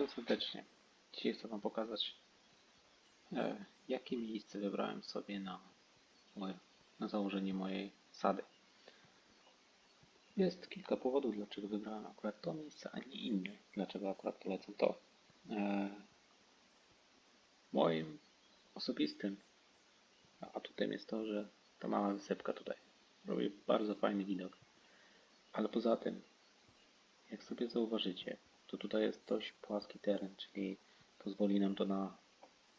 Witam serdecznie. Dzisiaj chcę Wam pokazać, e, jakie miejsce wybrałem sobie na, moje, na założenie mojej sady. Jest kilka powodów, dlaczego wybrałem akurat to miejsce, a nie inne. Dlaczego akurat polecam to. E, moim osobistym atutem jest to, że ta mała wysepka tutaj robi bardzo fajny widok. Ale poza tym, jak sobie zauważycie, to tutaj jest dość płaski teren, czyli pozwoli nam to na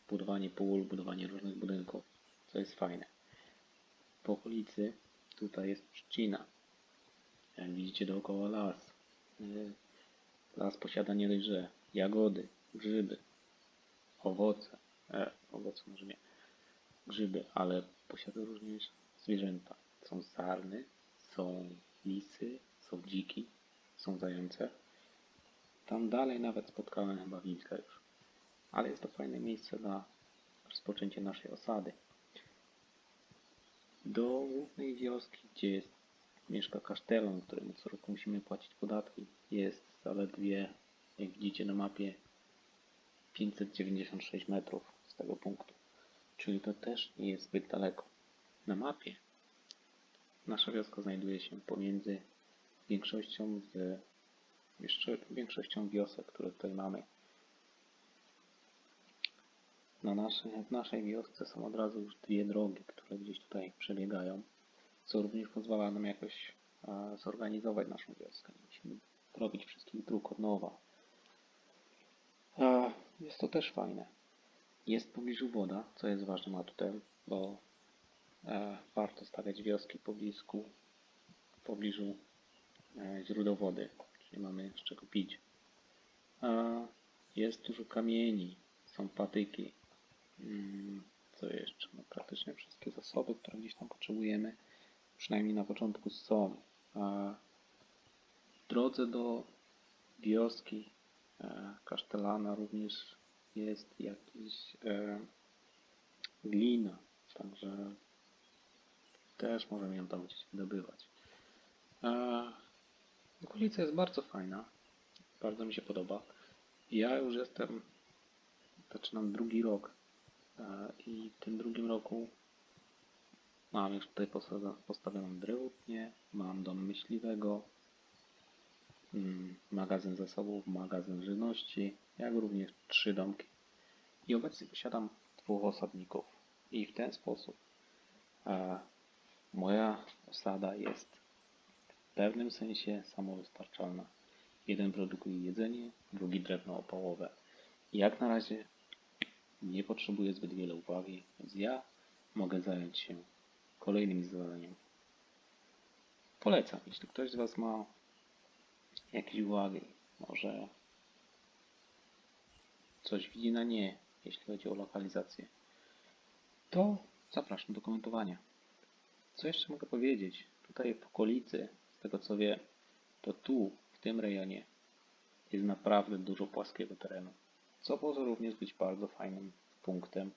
budowanie pól, budowanie różnych budynków, co jest fajne. Po okolicy tutaj jest trzcina. Jak widzicie dookoła las. Y, Las posiada nie dość, że jagody, grzyby, owoce, e, owoce może nie, grzyby, ale posiada również zwierzęta. Są sarny, są lisy, są dziki, są zające. Tam dalej nawet spotkałem chyba wilka już. Ale jest to fajne miejsce na rozpoczęcie naszej osady. Do głównej wioski, gdzie jest, mieszka kasztelan, któremu co roku musimy płacić podatki, jest zaledwie, jak widzicie na mapie, 596 metrów z tego punktu. Czyli to też nie jest zbyt daleko. Na mapie nasza wioska znajduje się pomiędzy większością z jeszcze większością wiosek, które tutaj mamy. Na naszej, w naszej wiosce są od razu już dwie drogi, które gdzieś tutaj przebiegają, co również pozwala nam jakoś e, zorganizować naszą wioskę. Musimy robić wszystkich dróg od nowa. E, jest to też fajne. Jest w pobliżu woda, co jest ważnym atutem, bo e, warto stawiać wioski w pobliżu, w pobliżu e, źródeł wody, czyli mamy z czego pić. A jest dużo kamieni, są patyki. Mm, Co jeszcze? No, praktycznie wszystkie zasoby, które gdzieś tam potrzebujemy, przynajmniej na początku są. A w drodze do wioski e, Kasztelana również jest jakiś e, glina, także też możemy ją tam gdzieś wydobywać. Okolica jest bardzo fajna. Bardzo mi się podoba. Ja już jestem, zaczynam drugi rok e, i w tym drugim roku mam już tutaj posta- postawioną drewutnię, mam dom myśliwego, mm, magazyn zasobów, magazyn żywności, jak również trzy domki. I obecnie posiadam dwóch osadników. I w ten sposób e, moja osada jest w pewnym sensie samowystarczalna. Jeden produkuje jedzenie, drugi drewno opałowe. Jak na razie nie potrzebuję zbyt wiele uwagi, więc ja mogę zająć się kolejnym zadaniem. Polecam, jeśli ktoś z Was ma jakieś uwagi, może coś widzi na nie, jeśli chodzi o lokalizację, to zapraszam do komentowania. Co jeszcze mogę powiedzieć? Tutaj w okolicy, tego co wiem, to tu, w tym rejonie, jest naprawdę dużo płaskiego terenu, co może również być bardzo fajnym punktem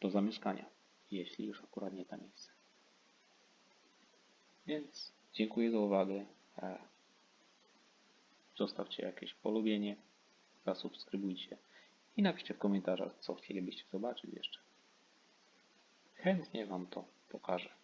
do zamieszkania, jeśli już akurat nie to miejsce. Więc dziękuję za uwagę. Zostawcie jakieś polubienie, zasubskrybujcie i napiszcie w komentarzach, co chcielibyście zobaczyć jeszcze. Chętnie Wam to pokażę.